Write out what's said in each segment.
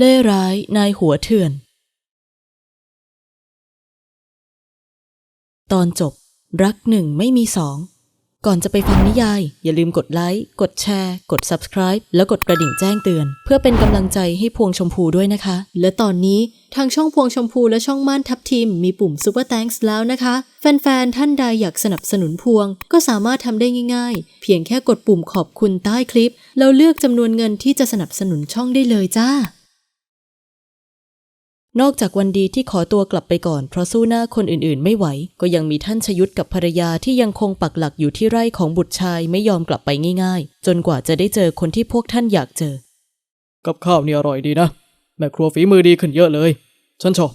เล่ร้ายนายหัวเถื่อน ตอนจบรักหนึ่งไม่มีสอง ก่อนจะไปฟังนิยาย อย่าลืมกดไลค์ กดแชร์ กด Subscribe แล้วกดกระดิ่งแจ้งเตือน เพื่อเป็นกำลังใจให้พวงชมพูด้วยนะคะ และตอนนี้ทางช่องพวงชมพูและช่องม่านทับทีมมีปุ่ม Super Thanks แล้วนะคะ แฟนๆ ท่านใดอยากสนับสนุนพวง ก็สามารถทำได้ง่ายๆ เพียงแค่กดปุ่มขอบคุณใต้คลิป แล้วเลือกจำนวนเงินที่จะสนับสนุนช่องได้เลยจ้า นอกจากวันดีที่ขอตัวกลับไปก่อน เพราะสู้หน้าคนอื่นๆ ไม่ไหว ก็ยังมีท่านชยุทธกับภรรยาที่ยังคงปักหลักอยู่ที่ไร่ของบุตรชายไม่ยอมกลับไปง่ายๆ จนกว่าจะได้เจอคนที่พวกท่านอยากเจอ กับข้าวนี่อร่อยดีนะ แม่ครัวฝีมือดีขึ้นเยอะเลย ฉันชอบ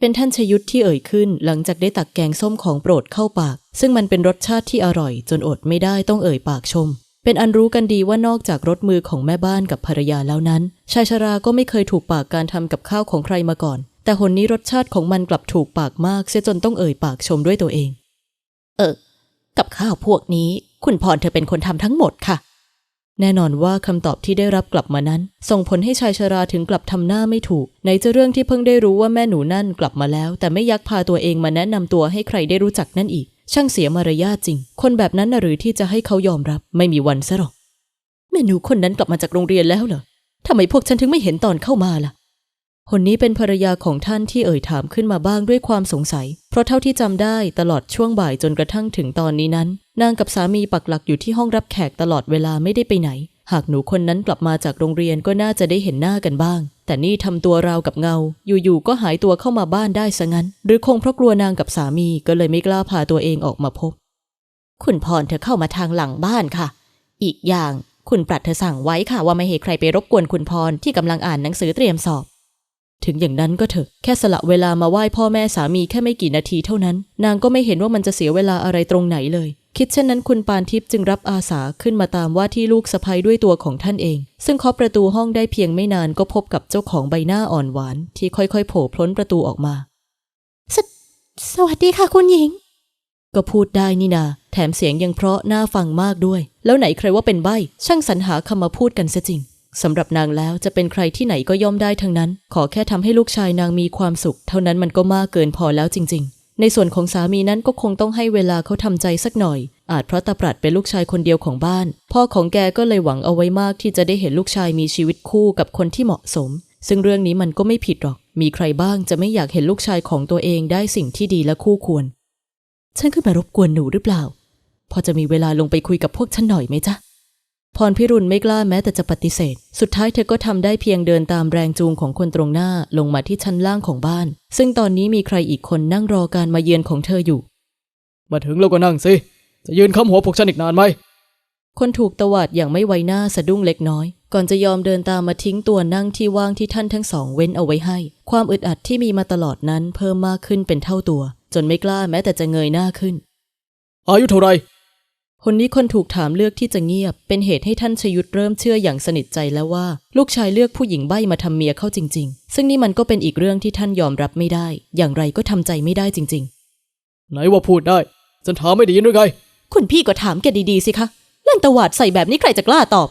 เป็นท่านชยุทธที่เอ่ยขึ้น หลังจากได้ตักแกงส้มของโปรดเข้าปาก ซึ่งมันเป็นรสชาติที่อร่อย จนอดไม่ได้ต้องเอ่ยปากชม เป็นอันรู้กันดีว่านอกจากรสมือของแม่บ้านกับภรรยาแล้วนั้น ชายชราก็ไม่เคยถูกปากการทำกับข้าวของใครมาก่อน แต่หนนี้รสชาติของมันกลับถูกปากมากเสียจนต้องเอ่ยปากชมด้วยตัวเอง เออ กับข้าวพวกนี้ คุณพรเธอเป็นคนทำทั้งหมดค่ะ แน่นอนว่าคำตอบที่ได้รับกลับมานั้น ส่งผลให้ชายชราถึงกลับทำหน้าไม่ถูกไหนจะเรื่องที่เพิ่งได้รู้ว่าแม่หนูนั่นกลับมาแล้ว แต่ไม่ยักพาตัวเองมาแนะนำตัวให้ใครได้รู้จักนั่นอีก ช่างเสียมารยาทจริง คนแบบนั้นน่ะหรือที่จะให้เขายอมรับ ไม่มีวันซะหรอกแม่หนูคนนั้นกลับมาจากโรงเรียนแล้วเหรอทำไมพวกฉันถึงไม่เห็นตอนเข้ามาล่ะคนนี้เป็นภรรยาของท่านที่เอ่ยถามขึ้นมาบ้างด้วยความสงสัย เพราะเท่าที่จำได้ตลอดช่วงบ่ายจนกระทั่งถึงตอนนี้นั้น นางกับสามีปักหลักอยู่ที่ห้องรับแขกตลอดเวลาไม่ได้ไปไหน หากหนูคนนั้นกลับมาจากโรงเรียนก็น่าจะได้เห็นหน้ากันบ้าง แต่นี่ทำตัวราวกับเงา อยู่ๆก็หายตัวเข้ามาบ้านได้ซะงั้น หรือคงเพราะกลัวนางกับสามีก็เลยไม่กล้าพาตัวเองออกมาพบ คุณพรเธอเข้ามาทางหลังบ้านค่ะ อีกอย่างคุณปรัดเธอสั่งไว้ค่ะว่าไม่ให้ใครไปรบกวนคุณพรที่กำลังอ่านหนังสือเตรียมสอบ ถึงอย่างนั้นก็เถอะแค่สละเวลามาไหว้พ่อแม่สามีแค่ไม่กี่นาทีเท่านั้น นางก็ไม่เห็นว่ามันจะเสียเวลาอะไรตรงไหนเลย คิดเช่นนั้นคุณปานทิพย์จึงรับอาสาขึ้นมาตามว่าที่ลูกสะใภ้ด้วยตัวของท่านเอง ซึ่งเคาะประตูห้องได้เพียงไม่นานก็พบกับเจ้าของใบหน้าอ่อนหวาน ที่ค่อยๆโผล่พ้นประตูออกมาสสวัสดีค่ะคุณหญิง ก็พูดได้นี่นา แถมเสียงยังเพราะน่าฟังมากด้วย แล้วไหนใครว่าเป็นใบ้ช่างสรรหาคำมาพูดกันเสียจริงสำหรับนางแล้วจะเป็นใครที่ไหนก็ย่อมได้ทั้งนั้น ขอแค่ทำให้ลูกชายนางมีความสุข เท่านั้นมันก็มากเกินพอแล้วจริง ๆ ในส่วนของสามีนั้นก็คงต้องให้เวลาเขาทำใจสักหน่อย อาจเพราะตาปรัดเป็นลูกชายคนเดียวของบ้าน พ่อของแกก็เลยหวังเอาไว้มากที่จะได้เห็นลูกชายมีชีวิตคู่กับคนที่เหมาะสม ซึ่งเรื่องนี้มันก็ไม่ผิดหรอก มีใครบ้างจะไม่อยากเห็นลูกชายของตัวเองได้สิ่งที่ดีและคู่ควร ฉันขึ้นมารบกวนหนูหรือเปล่า พอจะมีเวลาลงไปคุยกับพวกฉันหน่อยไหมจ๊ะ พรพิรุณไม่กล้าแม้แต่จะปฏิเสธ สุดท้ายเธอก็ทำได้เพียงเดินตามแรงจูงของคนตรงหน้าลงมาที่ชั้นล่างของบ้าน ซึ่งตอนนี้มีใครอีกคนนั่งรอการมาเยือนของเธออยู่ มาถึงแล้วก็นั่งสิ จะยืนค้ำหัวพวกฉันอีกนานไหม คนถูกตวาดอย่างไม่ไวหน้าสะดุ้งเล็กน้อย ก่อนจะยอมเดินตามมาทิ้งตัวนั่งที่ว่างที่ท่านทั้งสองเว้นเอาไว้ให้ ความอึดอัดที่มีมาตลอดนั้นเพิ่มมากขึ้นเป็นเท่าตัว จนไม่กล้าแม้แต่จะเงยหน้าขึ้น อายุเท่าไหร คนนี้คนถูกถามเลือกที่จะเงียบ เป็นเหตุให้ท่านชยุทธเริ่มเชื่ออย่างสนิทใจแล้วว่า ลูกชายเลือกผู้หญิงใบ้มาทำเมียเข้าจริง ๆ ซึ่งนี่มันก็เป็นอีกเรื่องที่ท่านยอมรับไม่ได้ อย่างไรก็ทำใจไม่ได้จริงไหนว่าพูดได้ฉันถามไม่ไดีหรือไงๆคุณพี่ก็ถามแกดีๆสิคะเล่นตวาดใส่แบบนี้ใครจะกล้าตอบ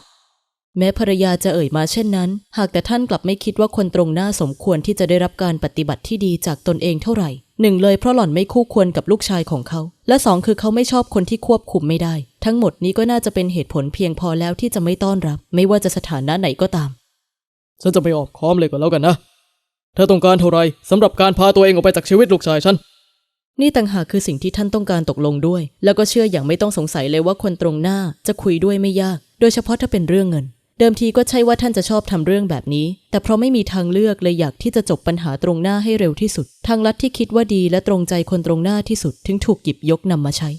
แม้ภรรยาจะเอ่ยมาเช่นนั้น หากแต่ท่านกลับไม่คิดว่าคนตรงหน้าสมควรที่จะได้รับการปฏิบัติที่ดีจากตนเองเท่าไหร่ หนึ่งเลยเพราะหล่อนไม่คู่ควรกับลูกชายของเขา และสองคือเขาไม่ชอบคนที่ควบคุมไม่ได้ ทั้งหมดนี้ก็น่าจะเป็นเหตุผลเพียงพอแล้วที่จะไม่ต้อนรับ ไม่ว่าจะสถานะไหนก็ตาม ฉันจะไม่ออกค้อมเลยก็แล้วกันนะ เธอต้องการเท่าไหรสำหรับการพาตัวเองออกไปจากชีวิตลูกชายฉัน นี่ต่างหากคือสิ่งที่ท่านต้องการตกลงด้วย แล้วก็เชื่ออย่างไม่ต้องสงสัยเลยว่าคนตรงหน้าจะคุยด้วยไม่ยาก โดยเฉพาะถ้าเป็นเรื่องเงิน เดิมทีก็ใช่ว่าท่านจะชอบทำเรื่องแบบนี้ แต่เพราะไม่มีทางเลือกเลยอยากที่จะจบปัญหาตรงหน้าให้เร็วที่สุด ทางลัดที่คิดว่าดีและตรงใจคนตรงหน้าที่สุด ถึงถูกหยิบยกนำมาใช้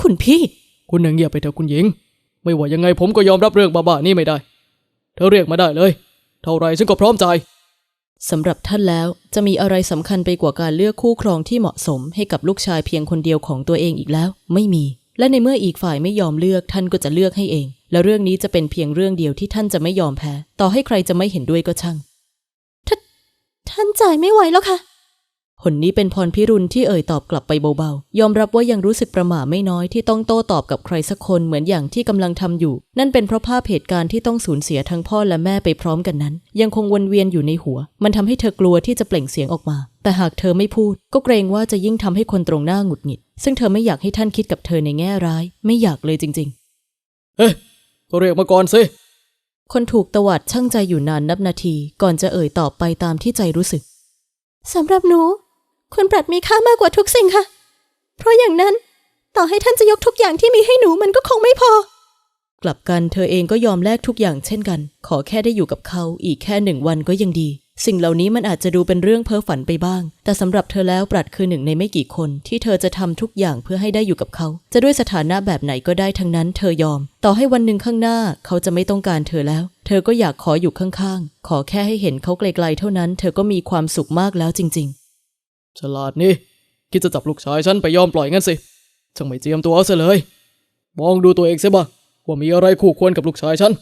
คุณพี่ คุณน่ะเงียบไปเถอะคุณหญิง ไม่ว่ายังไงผมก็ยอมรับเรื่องบ้าๆนี่ไม่ได้ เธอเรียกมาได้เลย เท่าไหรฉันก็พร้อมจ่ายสำหรับท่านแล้วจะมีอะไรสำคัญไปกว่าการเลือกคู่ครองที่เหมาะสมให้กับลูกชายเพียงคนเดียวของตัวเองอีกแล้ว ไม่มี และในเมื่ออีกฝ่ายไม่ยอมเลือกท่านก็จะเลือกให้เอง และเรื่องนี้จะเป็นเพียงเรื่องเดียวที่ท่านจะไม่ยอมแพ้ ต่อให้ใครจะไม่เห็นด้วยก็ช่าง ท่านจ่ายไม่ไหวแล้วค่ะผลนี้เป็นพรพิรุณที่เอ่ยตอบกลับไปเบาๆ ยอมรับว่ายังรู้สึกประหม่าไม่น้อยที่ต้องโต้ตอบกับใครสักคนเหมือนอย่างที่กำลังทำอยู่ นั่นเป็นเพราะภาพเหตุการณ์ที่ต้องสูญเสียทั้งพ่อและแม่ไปพร้อมกันนั้น ยังคงวนเวียนอยู่ในหัว มันทำให้เธอกลัวที่จะเปล่งเสียงออกมา แต่หากเธอไม่พูด ก็เกรงว่าจะยิ่งทำให้คนตรงหน้าหงุดหงิด ซึ่งเธอไม่อยากให้ท่านคิดกับเธอในแง่ร้าย ไม่อยากเลยจริง ๆ เฮ้ย ก็เรียกมาก่อนสิ คนถูกตวาดช่างใจอยู่นานนับนาทีก่อนจะเอ่ยตอบไปตามที่ใจรู้สึกสำหรับหนู คุณปรัดมีค่ามากกว่าทุกสิ่งค่ะ เพราะอย่างนั้นต่อให้ท่านจะยกทุกอย่างที่มีให้หนูมันก็คงไม่พอ กลับกันเธอเองก็ยอมแลกทุกอย่างเช่นกัน ขอแค่ได้อยู่กับเขาอีกแค่หนึ่งวันก็ยังดี สิ่งเหล่านี้มันอาจจะดูเป็นเรื่องเพ้อฝันไปบ้าง แต่สำหรับเธอแล้วปรัดคือหนึ่งในไม่กี่คน ที่เธอจะทำทุกอย่างเพื่อให้ได้อยู่กับเขา จะด้วยสถานะแบบไหนก็ได้ทั้งนั้นเธอยอม ต่อให้วันหนึ่งข้างหน้าเขาจะไม่ต้องการเธอแล้ว เธอก็อยากขออยู่ข้างๆ ขอแค่ให้เห็นเขาไกลๆเท่านั้น เธอก็มีความสุขมากแล้วจริง ๆ ฉลาดนี่ คิดจะจับลูกชายฉันไปยอมปล่อยงั้นสิช่างไม่เจียมตัวเอาซะเลย มองดูตัวเองเสียบ้างว่ามีอะไรคู่ควรกับลูกชายฉัน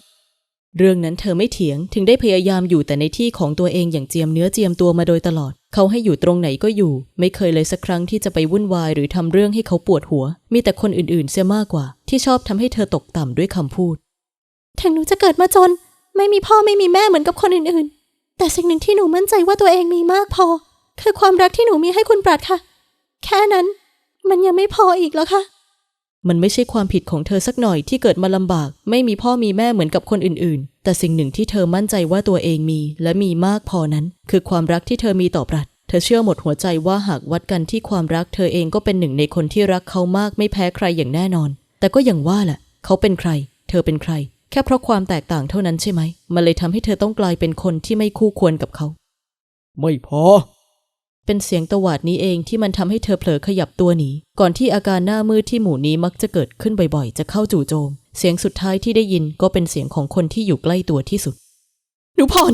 เรื่องนั้นเธอไม่เถียงถึงได้พยายามอยู่แต่ในที่ของตัวเองอย่างเจียมเนื้อเจียมตัวมาโดยตลอด เขาให้อยู่ตรงไหนก็อยู่ ไม่เคยเลยสักครั้งที่จะไปวุ่นวายหรือทำเรื่องให้เขาปวดหัว มีแต่คนอื่นๆ เสียมากกว่า ที่ชอบทำให้เธอตกต่ำด้วยคำพูดถึงหนูจะเกิดมาจน ไม่มีพ่อไม่มีแม่เหมือนกับคนอื่นๆ แต่สิ่งหนึ่งที่หนูมั่นใจว่าตัวเองมีมากพอ คือความรักที่หนูมีให้คุณปรัดค่ะ แค่นั้น มันยังไม่พออีกแล้วค่ะ มันไม่ใช่ความผิดของเธอสักหน่อยที่เกิดมาลำบาก ไม่มีพ่อมีแม่เหมือนกับคนอื่นๆ แต่สิ่งหนึ่งที่เธอมั่นใจว่าตัวเองมีและมีมากพอนั้น คือความรักที่เธอมีต่อปรัดเธอเชื่อหมดหัวใจว่าหากวัดกันที่ความรักเธอเองก็เป็นหนึ่งในคนที่รักเขามากไม่แพ้ใครอย่างแน่นอน แต่ก็อย่างว่าแหละเขาเป็นใคร เธอเป็นใคร แค่เพราะความแตกต่างเท่านั้นใช่ไหมมันเลยทำให้เธอต้องกลายเป็นคนที่ไม่คู่ควรกับเขา ไม่พอ เป็นเสียงตวาดนี้เองที่มันทำให้เธอเผลอขยับตัวหนี ก่อนที่อาการหน้ามืดที่หมู่นี้มักจะเกิดขึ้นบ่อยๆ จะเข้าจู่โจม เสียงสุดท้ายที่ได้ยินก็เป็นเสียงของคนที่อยู่ใกล้ตัวที่สุด หนูพร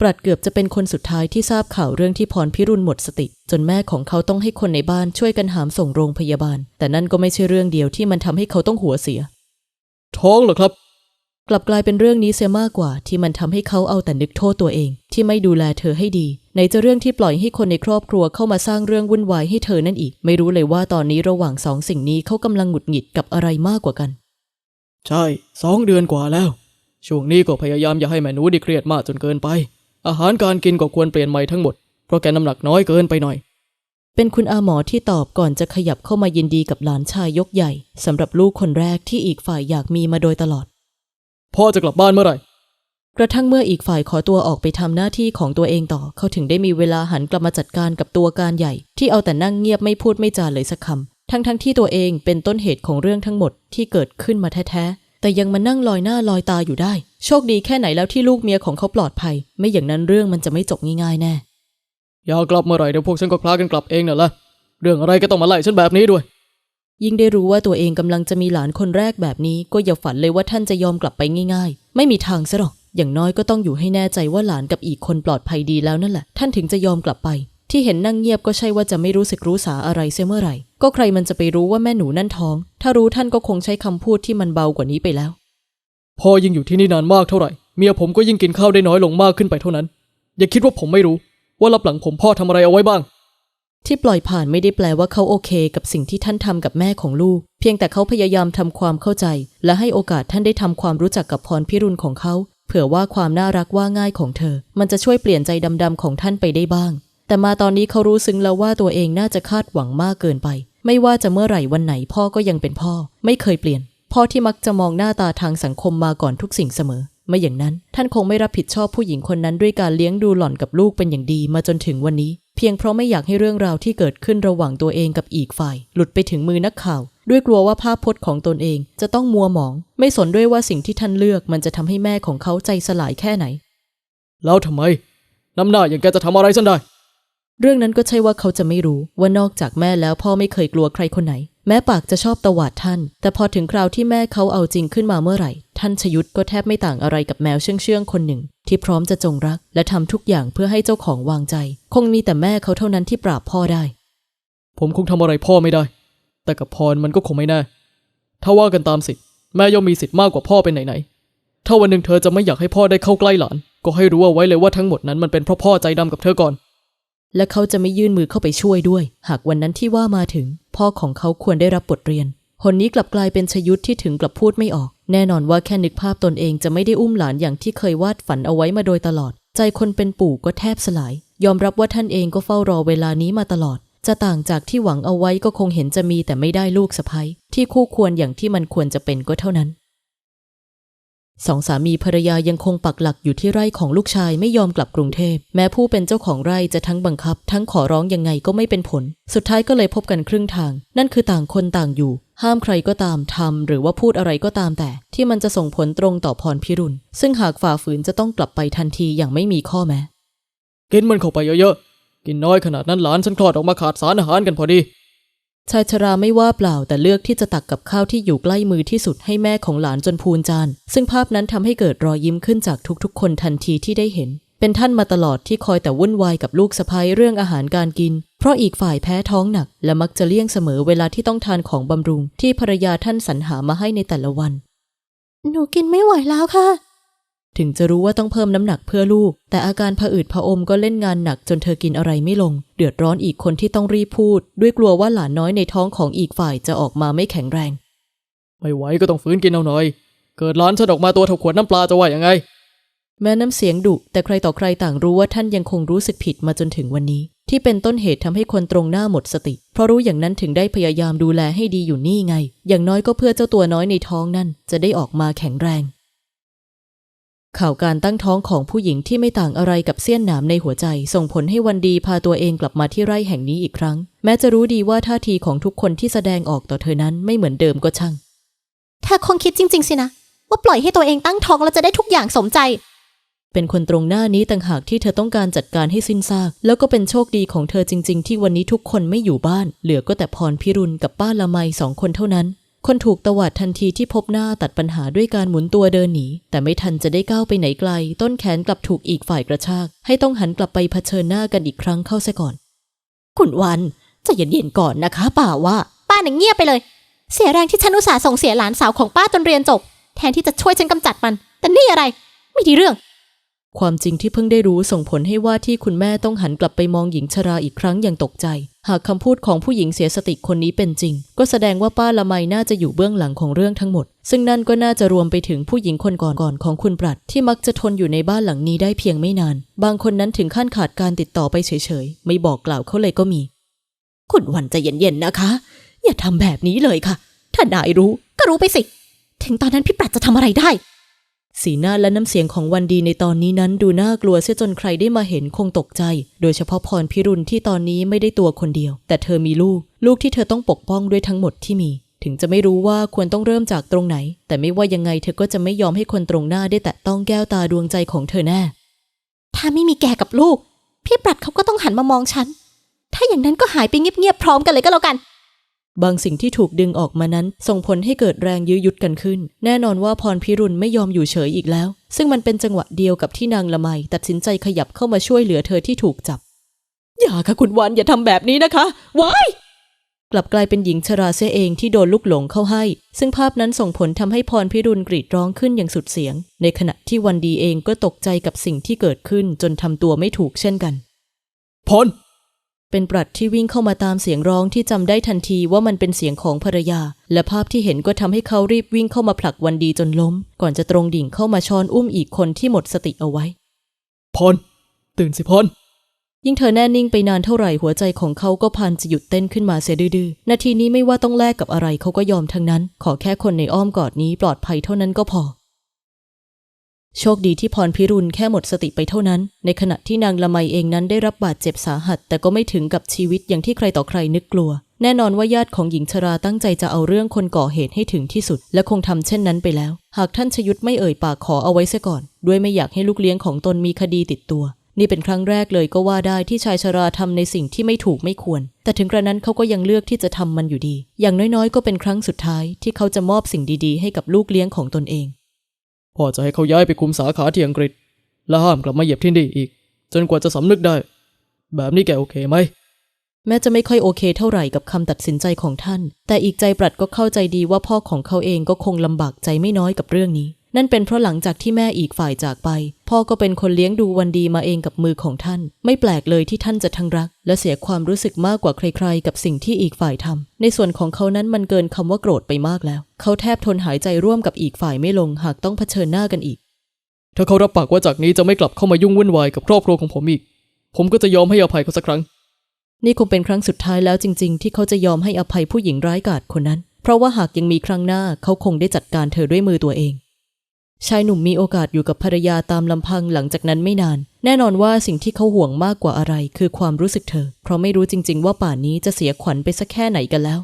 ปรัดเกือบจะเป็นคนสุดท้ายที่ทราบข่าวเรื่องที่พรพิรุณหมดสติ จนแม่ของเขาต้องให้คนในบ้านช่วยกันหามส่งโรงพยาบาล แต่นั่นก็ไม่ใช่เรื่องเดียวที่มันทำให้เขาต้องหัวเสีย ท้องเหรอครับ กลับกลายเป็นเรื่องนี้เสียมากกว่า ที่มันทำให้เขาเอาแต่นึกโทษตัวเอง ที่ไม่ดูแลเธอให้ดีไหนจะเรื่องที่ปล่อยให้คนในครอบครัวเข้ามาสร้างเรื่องวุ่นวายให้เธอนั่นอีก ไม่รู้เลยว่าตอนนี้ระหว่างสองสิ่งนี้เขากำลังหงุดหงิดกับอะไรมากกว่ากัน ใช่สองเดือนกว่าแล้ว ช่วงนี้ก็พยายามอย่าให้แม่หนูไดิเครียดมากจนเกินไป อาหารการกินก็ควรเปลี่ยนใหม่ทั้งหมดเพราะแกน้ำหนักน้อยเกินไปหน่อยเป็นคุณอาหมอที่ตอบก่อนจะขยับเข้ามายินดีกับหลานชายยกใหญ่สำหรับลูกคนแรกที่อีกฝ่ายอยากมีมาโดยตลอด พ่อจะกลับบ้านเมื่อไหร่ กระทั่งเมื่ออีกฝ่ายขอตัวออกไปทำหน้าที่ของตัวเองต่อ เขาถึงได้มีเวลาหันกลับมาจัดการกับตัวการใหญ่ ที่เอาแต่นั่งเงียบไม่พูดไม่จาเลยสักคำทั้งทั้งๆที่ตัวเองเป็นต้นเหตุของเรื่องทั้งหมดที่เกิดขึ้นมาแท้ๆแต่ยังมานั่งลอยหน้าลอยตาอยู่ได้ โชคดีแค่ไหนแล้วที่ลูกเมียของเขาปลอดภัย ไม่อย่างนั้นเรื่องมันจะไม่จบง่ายๆแน่อยากกลับเมื่อไหร่เดี๋ยวพวกฉันก็คลากันกลับเองน่ะละเรื่องอะไรก็ต้องมาไล่ฉันแบบนี้ด้วย ยิ่งได้รู้ว่าตัวเองกำลังจะมีหลานคนแรกแบบนี้ ก็อย่าฝันเลยว่าท่านจะยอมกลับไปง่าย ๆ ไม่มีทางซะหรอก อย่างน้อยก็ต้องอยู่ให้แน่ใจว่าหลานกับอีกคนปลอดภัยดีแล้วนั่นแหละ ท่านถึงจะยอมกลับไป ที่เห็นนั่งเงียบก็ใช่ว่าจะไม่รู้สึกรู้สาอะไรเสียเมื่อไหร่ ก็ใครมันจะไปรู้ว่าแม่หนูนั่นท้อง ถ้ารู้ท่านก็คงใช้คำพูดที่มันเบากว่านี้ไปแล้ว พ่อยิ่งอยู่ที่นี่นานมากเท่าไหร่ เมียผมก็ยิ่งกินข้าวได้น้อยลงมากขึ้นไปเท่านั้น อย่าคิดว่าผมไม่รู้ ว่ารับหลังผมพ่อทำอะไรเอาไว้บ้าง ที่ปล่อยผ่านไม่ได้แปลว่าเขาโอเค กับสิ่งที่ท่านทำกับแม่ของลูก เพียงแต่เขาพยายามทำความเข้าใจ และให้โอกาสท่านได้ทำความรู้จักกับพรพิรุณของเขา เผื่อว่าความน่ารักว่าง่ายของเธอ มันจะช่วยเปลี่ยนใจดำๆของท่านไปได้บ้าง แต่มาตอนนี้เขารู้ซึ้งแล้วว่าตัวเองน่าจะคาดหวังมากเกินไป ไม่ว่าจะเมื่อไหร่วันไหนพ่อก็ยังเป็นพ่อ ไม่เคยเปลี่ยน พ่อที่มักจะมองหน้าตาทางสังคมมาก่อนทุกสิ่งเสมอไม่อย่างนั้น ท่านคงไม่รับผิดชอบผู้หญิงคนนั้นด้วยการเลี้ยงดูหล่อนกับลูกเป็นอย่างดีมาจนถึงวันนี้ เพียงเพราะไม่อยากให้เรื่องราวที่เกิดขึ้นระหว่างตัวเองกับอีกฝ่าย หลุดไปถึงมือนักข่าว ด้วยกลัวว่าภาพพจน์ของตนเอง จะต้องมัวหมอง ไม่สนด้วยว่าสิ่งที่ท่านเลือกมันจะทำให้แม่ของเขาใจสลายแค่ไหน แล้วทำไม น้ำหน้าอย่างแกจะทำอะไรฉันได้ เรื่องนั้นก็ใช่ว่าเขาจะไม่รู้ว่านอกจากแม่แล้วพ่อไม่เคยกลัวใครคนไหน แม้ปากจะชอบตวาดท่าน แต่พอถึงคราวที่แม่เขาเอาจริงขึ้นมาเมื่อไหร่ ท่านชยุทธก็แทบไม่ต่างอะไรกับแมวเชื่องเชื่องๆคนหนึ่ง ที่พร้อมจะจงรัก และทำทุกอย่างเพื่อให้เจ้าของวางใจ คงมีแต่แม่เขาเท่านั้นที่ปราบพ่อได้ ผมคงทำอะไรพ่อไม่ได้ แต่กับพรมันก็คงไม่แน่ถ้าว่ากันตามสิทธิ์แม่ย่อมมีสิทธิ์มากกว่าพ่อเป็นไหนๆถ้าวันหนึ่งเธอจะไม่อยากให้พ่อได้เข้าใกล้หลาน ก็ให้รู้เอาไว้เลยว่าทั้งหมดนั้นมันเป็นเพราะพ่อใจดำกับเธอก่อนและเขาจะไม่ยื่นมือเข้าไปช่วยด้วย หากวันนั้นที่ว่ามาถึง พ่อของเขาควรได้รับบทเรียนหนนี้กลับกลายเป็นชยุทธที่ถึงกลับพูดไม่ออก แน่นอนว่าแค่นึกภาพตนเองจะไม่ได้อุ้มหลานอย่างที่เคยวาดฝันเอาไว้มาโดยตลอด ใจคนเป็นปู่ก็แทบสลาย ยอมรับว่าท่านเองก็เฝ้ารอเวลานี้มาตลอด จะต่างจากที่หวังเอาไว้ก็คงเห็นจะมีแต่ไม่ได้ลูกสะใภ้ที่คู่ควรอย่างที่มันควรจะเป็นก็เท่านั้น สองสามีภรรยายังคงปักหลักอยู่ที่ไร่ของลูกชายไม่ยอมกลับกรุงเทพ แม้ผู้เป็นเจ้าของไร่จะทั้งบังคับ ทั้งขอร้องยังไงก็ไม่เป็นผล สุดท้ายก็เลยพบกันครึ่งทาง นั่นคือต่างคนต่างอยู่ ห้ามใครก็ตามทำหรือว่าพูดอะไรก็ตามแต่ ที่มันจะส่งผลตรงต่อพรพิรุณ ซึ่งหากฝ่าฝืนจะต้องกลับไปทันทีอย่างไม่มีข้อแม้ กินมันเข้าไปเยอะๆกินน้อยขนาดนั้นหลานฉันคลอดออกมาขาดสารอาหารกันพอดี ชายชราไม่ว่าเปล่าแต่เลือกที่จะตักกับข้าวที่อยู่ใกล้มือที่สุดให้แม่ของหลานจนพูนจานซึ่งภาพนั้นทำให้เกิดรอยยิ้มขึ้นจากทุกๆ คนทันทีที่ได้เห็น เป็นท่านมาตลอดที่คอยแต่วุ่นวายกับลูกสะพ้ยเรื่องอาหารการกิน เพราะอีกฝ่ายแพ้ท้องหนัก และมักจะเลี่ยงเสมอเวลาที่ต้องทานของบำรุง ที่ภรรยาท่านสรรหามาให้ในแต่ละวัน หนูกินไม่ไหวแล้วค่ะ ถึงจะรู้ว่าต้องเพิ่มน้ำหนักเพื่อลูก แต่อาการผะอืดผะอมก็เล่นงานหนักจนเธอกินอะไรไม่ลง เดือดร้อนอีกคนที่ต้องรีบพูด ด้วยกลัวว่าหลานน้อยในท้องของอีกฝ่ายจะออกมาไม่แข็งแรง ไม่ไหวก็ต้องฝืนกินเอาหน่อย เกิดหลานฉันออกมาตัวเท่าขวดน้ำปลาจะว่ายังไง แม้น้ำเสียงดุแต่ใครต่อใครต่างรู้ว่าท่านยังคงรู้สึกผิดมาจนถึงวันนี้ ที่เป็นต้นเหตุทำให้คนตรงหน้าหมดสติ เพราะรู้อย่างนั้นถึงได้พยายามดูแลให้ดีอยู่นี่ไง อย่างน้อยก็เพื่อเจ้าตัวน้อยในท้องนั่นจะได้ออกมาแข็งแรง ข่าวการตั้งท้องของผู้หญิงที่ไม่ต่างอะไรกับเสี้ยนหนามในหัวใจ ส่งผลให้วันดีพาตัวเองกลับมาที่ไร่แห่งนี้อีกครั้ง แม้จะรู้ดีว่าท่าทีของทุกคนที่แสดงออกต่อเธอนั้นไม่เหมือนเดิมก็ช่างเธอคงคิดจริง ๆ สินะ ว่าปล่อยให้ตัวเองตั้งท้องแล้วจะได้ทุกอย่างสมใจ เป็นคนตรงหน้านี้ต่างหากที่เธอต้องการจัดการให้สิ้นซาก แล้วก็เป็นโชคดีของเธอจริง ๆ ที่วันนี้ทุกคนไม่อยู่บ้าน เหลือก็แต่พรพิรุณกับป้าละไมสองคนเท่านั้น คนถูกตวาดทันทีที่พบหน้าตัดปัญหาด้วยการหมุนตัวเดินหนี แต่ไม่ทันจะได้ก้าวไปไหนไกล ต้นแขนกลับถูกอีกฝ่ายกระชาก ให้ต้องหันกลับไปเผชิญหน้ากันอีกครั้งเข้าซะก่อน คุณวันใจะเย็นๆก่อนนะคะ ป่าว่า ป้าหนังเงียบไปเลย เสียแรงที่ฉันอุตส่าห์ส่งเสียหลานสาวของป้าจนเรียนจบ แทนที่จะช่วยฉันกำจัดมัน แต่นี่อะไร ไม่ดีเรื่อง ความจริงที่เพิ่งได้รู้ส่งผลให้ว่าที่คุณแม่ต้องหันกลับไปมองหญิงชราอีกครั้งอย่างตกใจ หากคำพูดของผู้หญิงเสียสติคนนี้เป็นจริง ก็แสดงว่าป้าละไมน่าจะอยู่เบื้องหลังของเรื่องทั้งหมด ซึ่งนั่นก็น่าจะรวมไปถึงผู้หญิงคนก่อนๆของคุณปรัดที่มักจะทนอยู่ในบ้านหลังนี้ได้เพียงไม่นาน บางคนนั้นถึงขั้นขาดการติดต่อไปเฉยๆ ไม่บอกกล่าวเขาเลยก็มี คุณวันใจะเย็นๆนะคะ อย่าทำแบบนี้เลยค่ะ ถ้านายรู้ก็รู้ไปสิ ถึงตอนนั้นพี่ปรัดจะทำอะไรได้ สีหน้าและน้ำเสียงของวันดีในตอนนี้นั้นดูน่ากลัวเสียจนใครได้มาเห็นคงตกใจ โดยเฉพาะพรพิรุณที่ตอนนี้ไม่ได้ตัวคนเดียว แต่เธอมีลูก ลูกที่เธอต้องปกป้องด้วยทั้งหมดที่มี ถึงจะไม่รู้ว่าควรต้องเริ่มจากตรงไหน แต่ไม่ว่ายังไงเธอก็จะไม่ยอมให้คนตรงหน้าได้แตะต้องแก้วตาดวงใจของเธอแน่ ถ้าไม่มีแกกับลูก พี่ปรัดเขาก็ต้องหันมามองฉัน ถ้าอย่างนั้นก็หายไปเงียบๆพร้อมกันเลยก็แล้วกัน บางสิ่งที่ถูกดึงออกมานั้น ส่งผลให้เกิดแรงยื้อยุดกันขึ้น แน่นอนว่าพรพิรุณไม่ยอมอยู่เฉยอีกแล้ว ซึ่งมันเป็นจังหวะเดียวกับที่นางละไมตัดสินใจขยับเข้ามาช่วยเหลือเธอที่ถูกจับ อย่าค่ะคุณวันอย่าทำแบบนี้นะคะว้ายกลับกลายเป็นหญิงชราเสียเองที่โดนลูกหลงเข้าให้ ซึ่งภาพนั้นส่งผลทำให้พรพิรุณกรีดร้องขึ้นอย่างสุดเสียง ในขณะที่วันดีเองก็ตกใจกับสิ่งที่เกิดขึ้นจนทำตัวไม่ถูกเช่นกัน พร เป็นปรัดที่วิ่งเข้ามาตามเสียงร้องที่จำได้ทันทีว่ามันเป็นเสียงของภรรยา และภาพที่เห็นก็ทำให้เขารีบวิ่งเข้ามาผลักวันดีจนล้ม ก่อนจะตรงดิ่งเข้ามาช้อนอุ้มอีกคนที่หมดสติเอาไว้ พร ตื่นสิพรยิ่งเธอแน่นิ่งไปนานเท่าไหร่หัวใจของเขาก็พันจะหยุดเต้นขึ้นมาเสียดื้อๆ นาทีนี้ไม่ว่าต้องแลกกับอะไรเขาก็ยอมทั้งนั้น ขอแค่คนในอ้อมกอดนี้ปลอดภัยเท่านั้นก็พอ โชคดีที่พรพิรุณแค่หมดสติไปเท่านั้น ในขณะที่นางละไมเองนั้นได้รับบาดเจ็บสาหัส แต่ก็ไม่ถึงกับชีวิตอย่างที่ใครต่อใครนึกกลัว แน่นอนว่าญาติของหญิงชราตั้งใจจะเอาเรื่องคนก่อเหตุให้ถึงที่สุด และคงทำเช่นนั้นไปแล้ว หากท่านชยุทธไม่เอ่ยปากขอเอาไว้เสียก่อน ด้วยไม่อยากให้ลูกเลี้ยงของตนมีคดีติดตัว นี่เป็นครั้งแรกเลยก็ว่าได้ที่ชายชราทำในสิ่งที่ไม่ถูกไม่ควร แต่ถึงกระนั้นเขาก็ยังเลือกที่จะทำมันอยู่ดี อย่างน้อยๆ ก็เป็นครั้งสุดท้ายที่เขาจะมอบสิ่งดีๆ ให้กับลูกเลี้ยงของตนเอง พ่อจะให้เขาย้ายไปคุมสาขาที่อังกฤษ และห้ามกลับมาเหยียบที่นี่อีก จนกว่าจะสำนึกได้ แบบนี้แกโอเคไหม แม้จะไม่ค่อยโอเคเท่าไหร่กับคำตัดสินใจของท่าน แต่อีกใจปรัดก็เข้าใจดีว่าพ่อของเขาเองก็คงลำบากใจไม่น้อยกับเรื่องนี้ นั่นเป็นเพราะหลังจากที่แม่อีกฝ่ายจากไป พ่อก็เป็นคนเลี้ยงดูวันดีมาเองกับมือของท่าน ไม่แปลกเลยที่ท่านจะทั้งรัก และเสียความรู้สึกมากกว่าใครๆ กับสิ่งที่อีกฝ่ายทำในส่วนของเขานั้นมันเกินคำว่าโกรธไปมากแล้ว เขาแทบทนหายใจร่วมกับอีกฝ่ายไม่ลงหากต้องเผชิญหน้ากันอีก ถ้าเขารับปากว่าจากนี้จะไม่กลับเข้ามายุ่งวุ่นวายกับครอบครัวของผมอีก ผมก็จะยอมให้อภัยเขาสักครั้ง นี่คงเป็นครั้งสุดท้ายแล้วจริง ๆ ที่เขาจะยอมให้อภัยผู้หญิงร้ายกาจคนนั้น เพราะว่าหากยังมีครั้งหน้าเขาคงได้จัดการเธอด้วยมือตัวเอง ชายหนุ่มมีโอกาสอยู่กับภรรยาตามลำพังหลังจากนั้นไม่นาน แน่นอนว่าสิ่งที่เขาห่วงมากกว่าอะไร คือความรู้สึกเธอ เพราะไม่รู้จริง ๆ ว่าป่านนี้จะเสียขวัญไปสักแค่ไหนกันแล้ว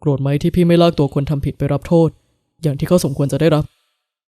โกรธไหมที่พี่ไม่ลากตัวคนทำผิดไปรับโทษ อย่างที่เขาสมควรจะได้รับ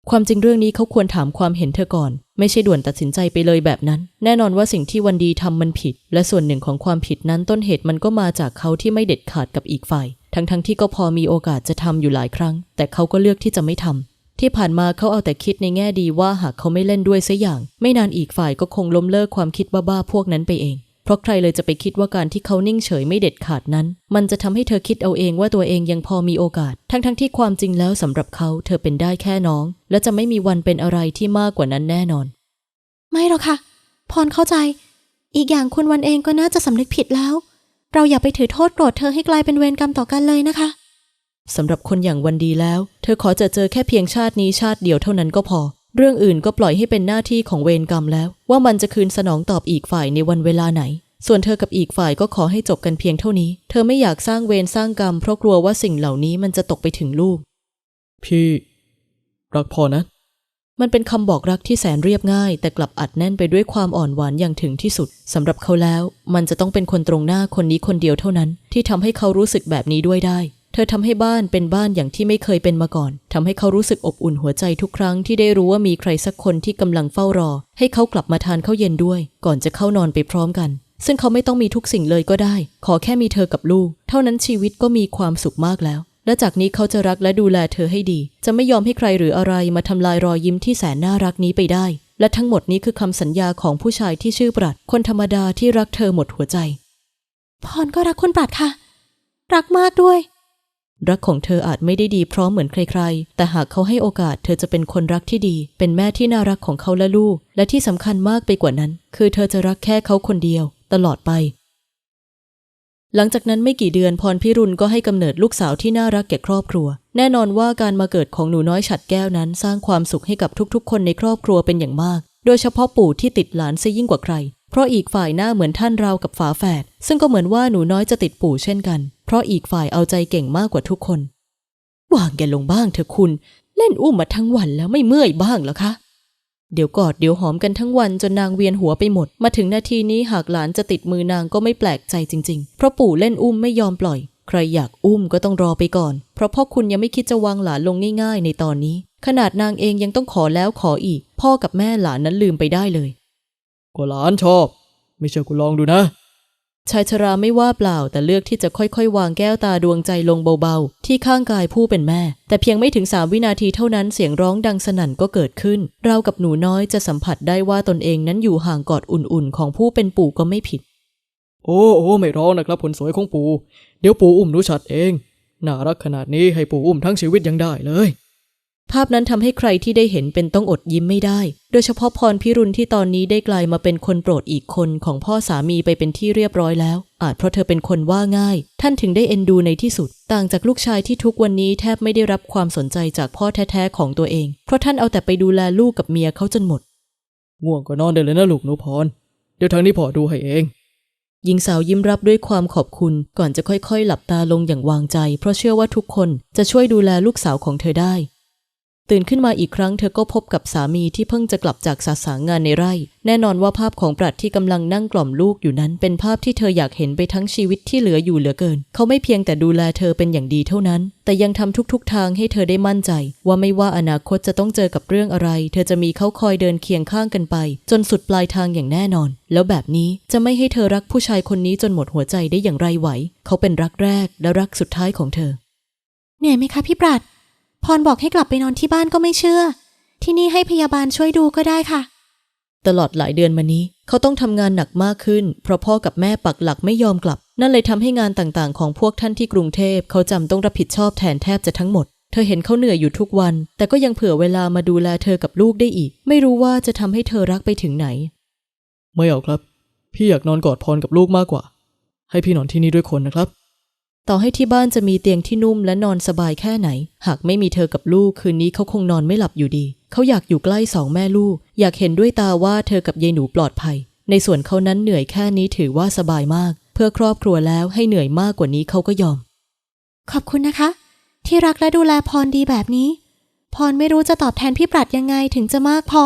ความจริงเรื่องนี้เขาควรถามความเห็นเธอก่อน ไม่ใช่ด่วนตัดสินใจไปเลยแบบนั้น แน่นอนว่าสิ่งที่วันดีทำมันผิด และส่วนหนึ่งของความผิดนั้นต้นเหตุมันก็มาจากเขาที่ไม่เด็ดขาดกับอีกฝ่าย ทั้งๆทที่ก็พอมีโอกาสจะทำอยู่หลายครั้ง แต่เขาก็เลือกที่จะไม่ทำ ที่ผ่านมาเขาเอาแต่คิดในแง่ดีว่าหากเขาไม่เล่นด้วยสียอย่าง ไม่นานอีกฝ่ายก็คงล้มเลิกความคิดบ้าๆพวกนั้นไปเอง เพราะใครเลยจะไปคิดว่าการที่เขานิ่งเฉยไม่เด็ดขาดนั้น มันจะทำให้เธอคิดเอาเองว่าตัวเองยังพอมีโอกาส ทั้งๆทที่ความจริงแล้วสำหรับเขาเธอเป็นได้แค่น้อง และจะไม่มีวันเป็นอะไรที่มากกว่านั้นแน่นอน ไม่หรอกค่ะ พรเข้าใจ อีกอย่างคุณวันเองก็น่าจะสำนึกผิดแล้ว เราอย่าไปถือโทษโกรธเธอให้กลายเป็นเวรกรรมต่อกันเลยนะคะ สำหรับคนอย่างวันดีแล้ว เธอขอจะเจอแค่เพียงชาตินี้ชาติเดียวเท่านั้นก็พอ เรื่องอื่นก็ปล่อยให้เป็นหน้าที่ของเวรกรรมแล้ว ว่ามันจะคืนสนองตอบอีกฝ่ายในวันเวลาไหน ส่วนเธอกับอีกฝ่ายก็ขอให้จบกันเพียงเท่านี้ เธอไม่อยากสร้างเวรสร้างกรรมเพราะกลัวว่าสิ่งเหล่านี้มันจะตกไปถึงลูก พี่ รักพอนะ มันเป็นคำบอกรักที่แสนเรียบง่าย แต่กลับอัดแน่นไปด้วยความอ่อนหวานอย่างถึงที่สุดสำหรับเขาแล้ว มันจะต้องเป็นคนตรงหน้าคนนี้คนเดียวเท่านั้น ที่ทำให้เขารู้สึกแบบนี้ด้วยได้ เธอทำให้บ้านเป็นบ้านอย่างที่ไม่เคยเป็นมาก่อนทำให้เขารู้สึกอบอุ่นหัวใจทุกครั้งที่ได้รู้ว่ามีใครสักคนที่กำลังเฝ้ารอ ให้เขากลับมาทานข้าวเย็นด้วย ก่อนจะเข้านอนไปพร้อมกัน ซึ่งเขาไม่ต้องมีทุกสิ่งเลยก็ได้ ขอแค่มีเธอกับลูก เท่านั้นชีวิตก็มีความสุขมากแล้ว และจากนี้เขาจะรักและดูแลเธอให้ดี จะไม่ยอมให้ใครหรืออะไรมาทำลายรอยยิ้มที่แสนน่ารักนี้ไปได้ และทั้งหมดนี้คือคำสัญญาของผู้ชายที่ชื่อปรัดคนธรรมดาที่รักเธอหมดหัวใจ พรก็รักคุณปรัดค่ะ รักมากด้วย รักของเธออาจไม่ได้ดีพร้อมเหมือนใคร ๆ แต่หากเขาให้โอกาสเธอจะเป็นคนรักที่ดี เป็นแม่ที่น่ารักของเขาและลูก และที่สำคัญมากไปกว่านั้น คือเธอจะรักแค่เขาคนเดียว ตลอดไป หลังจากนั้นไม่กี่เดือนพรพิรุณก็ให้กำเนิดลูกสาวที่น่ารักแก่ครอบครัว แน่นอนว่าการมาเกิดของหนูน้อยฉัดแก้วนั้น สร้างความสุขให้กับทุกๆ คนในครอบครัวเป็นอย่างมาก โดยเฉพาะปู่ที่ติดหลานซะยิ่งกว่าใคร เพราะอีกฝ่ายหน้าเหมือนท่านราวกับฝาแฝดซึ่งก็เหมือนว่าหนูน้อยจะติดปู่เช่นกัน เพราะอีกฝ่ายเอาใจเก่งมากกว่าทุกคน วางแกลงบ้างเถอะคุณ เล่นอุ้มมาทั้งวันแล้วไม่เมื่อยบ้างหรอคะ เดี๋ยวกอดเดี๋ยวหอมกันทั้งวันจนนางเวียนหัวไปหมด มาถึงนาทีนี้หากหลานจะติดมือนางก็ไม่แปลกใจจริงๆ เพราะปู่เล่นอุ้มไม่ยอมปล่อย ใครอยากอุ้มก็ต้องรอไปก่อน เพราะพ่อคุณยังไม่คิดจะวางหลานลงง่าย ๆ ในตอนนี้ ขนาดนางเองยังต้องขอแล้วขออีก พ่อกับแม่หลานนั้นลืมไปได้เลยก็หลานชอบ ไม่เชื่อกูลองดูนะ ชายชราไม่ว่าเปล่าแต่เลือกที่จะค่อยๆ วางแก้วตาดวงใจลงเบาๆ ที่ข้างกายผู้เป็นแม่ แต่เพียงไม่ถึงสามวินาทีเท่านั้นเสียงร้องดังสนั่นก็เกิดขึ้น เรากับหนูน้อยจะสัมผัสได้ว่าตนเองนั้นอยู่ห่างกอดอุ่นๆ ของผู้เป็นปู่ก็ไม่ผิด โอ้โอ้ไม่ร้องนะครับคนสวยของปู่เดี๋ยวปู่อุ้มหนูฉัดเองน่ารักขนาดนี้ให้ปู่อุ้มทั้งชีวิตยังได้เลย ภาพนั้นทำให้ใครที่ได้เห็นเป็นต้องอดยิ้มไม่ได้ โดยเฉพาะพรพิรุณที่ตอนนี้ได้กลายมาเป็นคนโปรดอีกคนของพ่อสามีไปเป็นที่เรียบร้อยแล้ว อาจเพราะเธอเป็นคนว่าง่าย ท่านถึงได้เอ็นดูในที่สุด ต่างจากลูกชายที่ทุกวันนี้แทบไม่ได้รับความสนใจจากพ่อแท้ๆของตัวเอง เพราะท่านเอาแต่ไปดูแลลูกกับเมียเขาจนหมด ง่วงก็นอนได้เลยนะลูกหนูพร เดี๋ยวทางนี้พ่อดูให้เอง หญิงสาวยิ้มรับด้วยความขอบคุณ ก่อนจะค่อยๆ หลับตาลงอย่างวางใจ เพราะเชื่อว่าทุกคนจะช่วยดูแลลูกสาวของเธอได้ ตื่นขึ้นมาอีกครั้งเธอก็พบกับสามีที่เพิ่งจะกลับจากสาสางานในไร่ แน่นอนว่าภาพของปรัดที่กำลังนั่งกล่อมลูกอยู่นั้น เป็นภาพที่เธออยากเห็นไปทั้งชีวิตที่เหลืออยู่เหลือเกิน เขาไม่เพียงแต่ดูแลเธอเป็นอย่างดีเท่านั้น แต่ยังทำทุกๆทางให้เธอได้มั่นใจ ว่าไม่ว่าอนาคตจะต้องเจอกับเรื่องอะไร เธอจะมีเขาคอยเดินเคียงข้างกันไป จนสุดปลายทางอย่างแน่นอน แล้วแบบนี้จะไม่ให้เธอรักผู้ชายคนนี้จนหมดหัวใจได้อย่างไรไหว เขาเป็นรักแรกและรักสุดท้ายของเธอ เหนื่อยไหมคะพี่ปรัด พรบอกให้กลับไปนอนที่บ้านก็ไม่เชื่อ ที่นี่ให้พยาบาลช่วยดูก็ได้ค่ะ ตลอดหลายเดือนมานี้ เขาต้องทำงานหนักมากขึ้น เพราะพ่อกับแม่ปักหลักไม่ยอมกลับ นั่นเลยทำให้งานต่างๆ ของพวกท่านที่กรุงเทพเขาจำต้องรับผิดชอบแทนแทบจะทั้งหมด เธอเห็นเขาเหนื่อยอยู่ทุกวัน แต่ก็ยังเผื่อเวลามาดูแลเธอกับลูกได้อีก ไม่รู้ว่าจะทำให้เธอรักไปถึงไหน ไม่เอาครับ พี่อยากนอนกอดพรกับลูกมากกว่า ให้พี่นอนที่นี่ด้วยคนนะครับ ต่อให้ที่บ้านจะมีเตียงที่นุ่มและนอนสบายแค่ไหน หากไม่มีเธอกับลูกคืนนี้เขาคงนอนไม่หลับอยู่ดี เขาอยากอยู่ใกล้สองแม่ลูก อยากเห็นด้วยตาว่าเธอกับยายหนูปลอดภัย ในส่วนเขานั้นเหนื่อยแค่นี้ถือว่าสบายมาก เพื่อครอบครัวแล้วให้เหนื่อยมากกว่านี้เขาก็ยอม ขอบคุณนะคะ ที่รักและดูแลพรดีแบบนี้ พรไม่รู้จะตอบแทนพี่ปรัดยังไงถึงจะมากพอ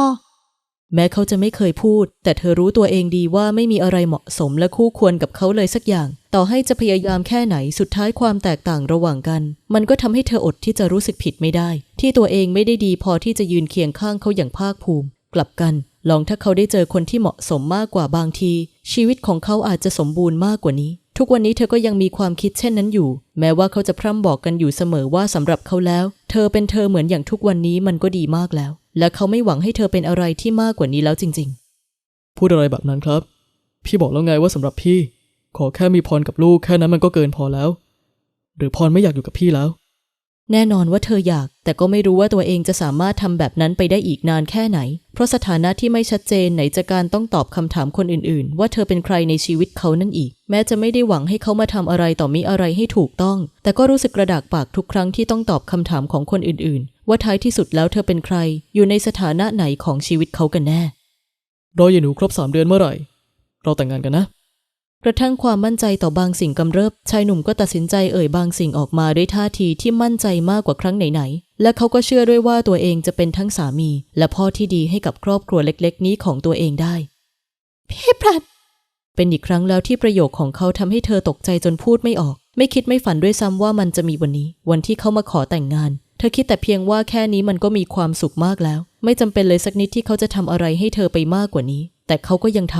แม้เขาจะไม่เคยพูด แต่เธอรู้ตัวเองดีว่าไม่มีอะไรเหมาะสมและคู่ควรกับเขาเลยสักอย่าง ต่อให้จะพยายามแค่ไหนสุดท้ายความแตกต่างระหว่างกัน มันก็ทำให้เธออดที่จะรู้สึกผิดไม่ได้ ที่ตัวเองไม่ได้ดีพอที่จะยืนเคียงข้างเขาอย่างภาคภูมิ กลับกัน ลองถ้าเขาได้เจอคนที่เหมาะสมมากกว่าบางที ชีวิตของเขาอาจจะสมบูรณ์มากกว่านี้ ทุกวันนี้เธอก็ยังมีความคิดเช่นนั้นอยู่ แม้ว่าเขาจะพร่ำบอกกันอยู่เสมอว่าสำหรับเขาแล้ว เธอเป็นเธอเหมือนอย่างทุกวันนี้มันก็ดีมากแล้ว และเขาไม่หวังให้เธอเป็นอะไรที่มากกว่านี้แล้วจริง ๆ พูดอะไรแบบนั้นครับ พี่บอกแล้วไงว่าสำหรับพี่ ขอแค่มีพรกับลูกแค่นั้นมันก็เกินพอแล้ว หรือพรไม่อยากอยู่กับพี่แล้ว แน่นอนว่าเธออยาก แต่ก็ไม่รู้ว่าตัวเองจะสามารถทำแบบนั้นไปได้อีกนานแค่ไหน เพราะสถานะที่ไม่ชัดเจนไหนจะการต้องตอบคำถามคนอื่นๆ ว่าเธอเป็นใครในชีวิตเขานั่นอีก แม้จะไม่ได้หวังให้เขามาทำอะไรต่อมีอะไรให้ถูกต้อง แต่ก็รู้สึกกระดากปากทุกครั้งที่ต้องตอบคำถามของคนอื่นๆ ว่าท้ายที่สุดแล้วเธอเป็นใคร อยู่ในสถานะไหนของชีวิตเขากันแน่รออย่หนูครบสามเดือนเมื่อไหร่ เราแต่งงานกันนะ กระทั่งความมั่นใจต่อบางสิ่งกำเริบชายหนุ่มก็ตัดสินใจเอ่ยบางสิ่งออกมาด้วยท่าทีที่มั่นใจมากกว่าครั้งไหนๆ และเขาก็เชื่อด้วยว่าตัวเองจะเป็นทั้งสามี และพ่อที่ดีให้กับครอบครัวเล็ก ๆ นี้ของตัวเองได้ พี่ปรัดเป็นอีกครั้งแล้วที่ประโยคของเขาทำให้เธอตกใจจนพูดไม่ออก ไม่คิดไม่ฝันด้วยซ้ำว่ามันจะมีวันนี้ วันที่เขามาขอแต่งงาน เธอคิดแต่เพียงว่าแค่นี้มันก็มีความสุขมากแล้ว ไม่จำเป็นเลยสักนิดที่เขาจะทำอะไรให้เธอไปมากกว่านี้ แต่เขาก็ยังท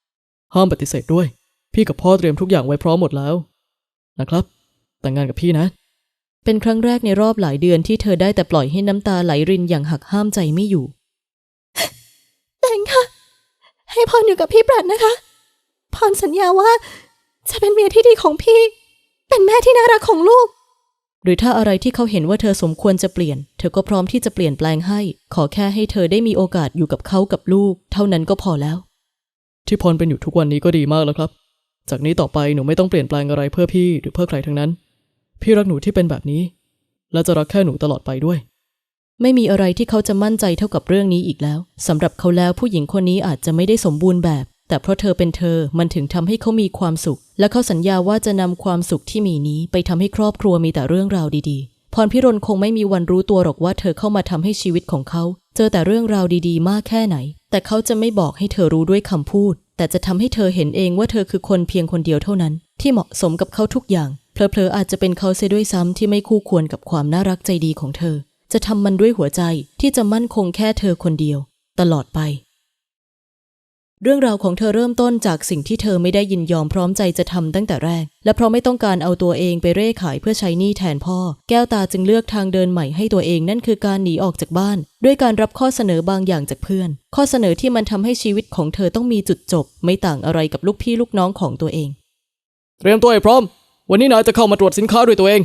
ำห้ามปฏิเสธด้วย พี่กับพ่อเตรียมทุกอย่างไว้พร้อมหมดแล้ว นะครับ แต่งงานกับพี่นะ เป็นครั้งแรกในรอบหลายเดือนที่เธอได้แต่ปล่อยให้น้ำตาไหลรินอย่างหักห้ามใจไม่อยู่ แต่งค่ะ ให้พรอยู่กับพี่ปรัดนะคะ พรสัญญาว่า จะเป็นเมียที่ดีของพี่ เป็นแม่ที่น่ารักของลูก หรือถ้าอะไรที่เขาเห็นว่าเธอสมควรจะเปลี่ยน เธอก็พร้อมที่จะเปลี่ยนแปลงให้ ขอแค่ให้เธอได้มีโอกาสอยู่กับเขากับลูก เท่านั้นก็พอแล้ว ที่พรเป็นอยู่ทุกวันนี้ก็ดีมากแล้วครับ จากนี้ต่อไปหนูไม่ต้องเปลี่ยนแปลงอะไรเพื่อพี่หรือเพื่อใครทั้งนั้น พี่รักหนูที่เป็นแบบนี้ และจะรักแค่หนูตลอดไปด้วย ไม่มีอะไรที่เขาจะมั่นใจเท่ากับเรื่องนี้อีกแล้วสำหรับเขาแล้วผู้หญิงคนนี้อาจจะไม่ได้สมบูรณ์แบบ แต่เพราะเธอเป็นเธอมันถึงทำให้เขามีความสุข และเขาสัญญาว่าจะนำความสุขที่มีนี้ไปทำให้ครอบครัวมีแต่เรื่องราวดีๆ พรพิรนคงไม่มีวันรู้ตัวหรอกว่าเธอเข้ามาทำให้ชีวิตของเขา เจอแต่เรื่องราวดีๆ มากแค่ไหน แต่เขาจะไม่บอกให้เธอรู้ด้วยคำพูด แต่จะทำให้เธอเห็นเองว่าเธอคือคนเพียงคนเดียวเท่านั้น ที่เหมาะสมกับเขาทุกอย่าง เพลอๆอาจจะเป็นเขาเสียด้วยซ้ำที่ไม่คู่ควรกับความน่ารักใจดีของเธอ จะทำมันด้วยหัวใจที่จะมั่นคงแค่เธอคนเดียว ตลอดไป เรื่องราวของเธอเริ่มต้นจากสิ่งที่เธอไม่ได้ยินยอมพร้อมใจจะทำตั้งแต่แรก และเพราะไม่ต้องการเอาตัวเองไปเร่ขายเพื่อใช้หนี้แทนพ่อ แก้วตาจึงเลือกทางเดินใหม่ให้ตัวเองนั่นคือการหนีออกจากบ้าน ด้วยการรับข้อเสนอบางอย่างจากเพื่อน ข้อเสนอที่มันทำให้ชีวิตของเธอต้องมีจุดจบ ไม่ต่างอะไรกับลูกพี่ลูกน้องของตัวเอง เตรียมตัวให้พร้อม วันนี้นายจะเข้ามาตรวจสินค้าด้วยตัวเอง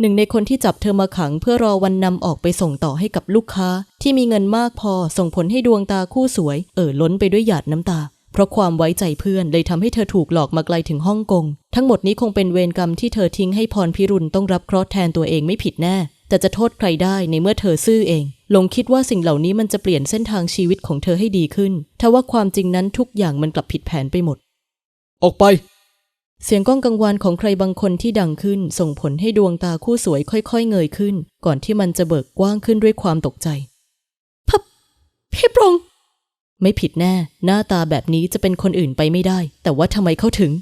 หนึ่งในคนที่จับเธอมาขังเพื่อรอวันนำออกไปส่งต่อให้กับลูกค้า ที่มีเงินมากพอส่งผลให้ดวงตาคู่สวย เอ่อล้นไปด้วยหยาดน้ำตา เพราะความไว้ใจเพื่อนเลยทำให้เธอถูกหลอกมาไกลถึงฮ่องกง ทั้งหมดนี้คงเป็นเวรกรรมที่เธอทิ้งให้พรพิรุณต้องรับเคราะห์แทนตัวเองไม่ผิดแน่ แต่จะโทษใครได้ในเมื่อเธอซื่อเองหลงคิดว่าสิ่งเหล่านี้มันจะเปลี่ยนเส้นทางชีวิตของเธอให้ดีขึ้นทว่าความจริงนั้นทุกอย่างมันกลับผิดแผนไปหมด ออกไป เสียงก้องกังวานของใครบางคนที่ดังขึ้น ส่งผลให้ดวงตาคู่สวยค่อยๆ เงยขึ้น ก่อนที่มันจะเบิกกว้างขึ้นด้วยความตกใจพี่ปรงไม่ผิดแน่ หน้าตาแบบนี้จะเป็นคนอื่นไปไม่ได้ แต่ว่าทำไมเขาถึง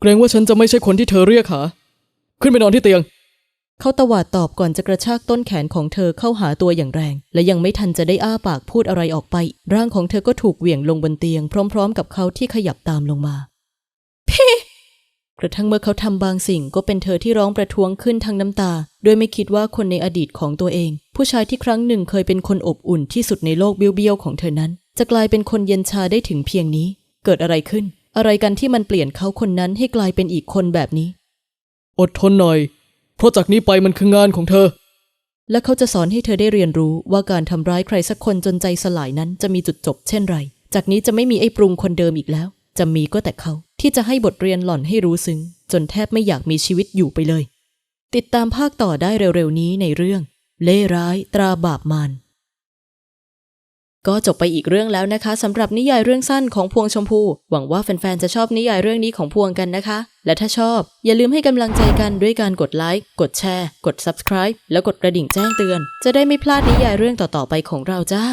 เกรงว่าฉันจะไม่ใช่คนที่เธอเรียกหาขึ้นไปนอนที่เตียง เขาตวาดตอบก่อนจะกระชากต้นแขนของเธอเข้าหาตัวอย่างแรง และยังไม่ทันจะได้อ้าปากพูดอะไรออกไป ร่างของเธอก็ถูกเหวี่ยงลงบนเตียง พร้อม ๆ กับเขาที่ขยับตามลงมา กระทั่งเมื่อเขาทำบางสิ่งก็เป็นเธอที่ร้องประท้วงขึ้นทั้งน้ำตาโดยไม่คิดว่าคนในอดีตของตัวเอง ผู้ชายที่ครั้งหนึ่งเคยเป็นคนอบอุ่นที่สุดในโลกเบี้ยวๆของเธอนั้น จะกลายเป็นคนเย็นชาได้ถึงเพียงนี้ เกิดอะไรขึ้น อะไรกันที่มันเปลี่ยนเขาคนนั้นให้กลายเป็นอีกคนแบบนี้ อดทนหน่อย เพราะจากนี้ไปมันคืองานของเธอ และเขาจะสอนให้เธอได้เรียนรู้ว่าการทำร้ายใครสักคนจนใจสลายนั้นจะมีจุดจบ เช่นไร จากนี้จะไม่มีไอ้ปรุงคนเดิมอีกแล้ว จะมีก็แต่เขา ที่จะให้บทเรียนหล่อนให้รู้ซึ้งจนแทบไม่อยากมีชีวิตอยู่ไปเลย ติดตามภาคต่อได้เร็วๆนี้ในเรื่อง เล่ร้ายตราบาปมารก็จบไปอีกเรื่องแล้วนะคะสำหรับนิยายเรื่องสั้นของพวงชมพู หวังว่าแฟนๆจะชอบนิยายเรื่องนี้ของพวงกันนะคะ และถ้าชอบ อย่าลืมให้กำลังใจกันด้วยการกดไลค์กดแชร์ กด subscribe แล้วกดกระดิ่งแจ้งเตือน จะได้ไม่พลาดนิยายเรื่องต่อๆไปของเราจ้า